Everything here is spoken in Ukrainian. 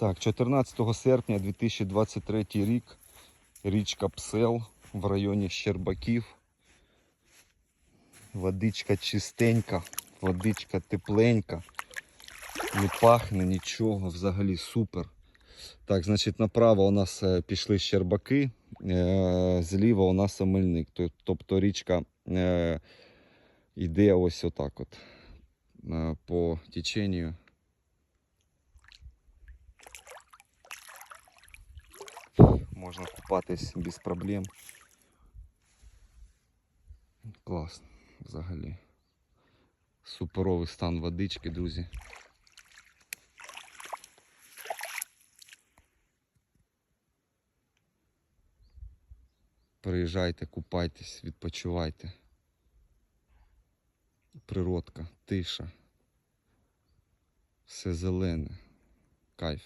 Так, 14 серпня 2023 рік. Річка Псел в районі Щербаків. Водичка чистенька, водичка тепленька. Не пахне нічого, взагалі супер. Так, значить, направо у нас е, пішли Щербаки, е, зліва у нас Омельник. Тобто річка е, йде ось отак от по теченню. Можна купатись без проблем. Класно, взагалі. Суперовий стан водички, друзі. Приїжджайте, купайтесь, відпочивайте. Природка, тиша. Все зелене. Кайф.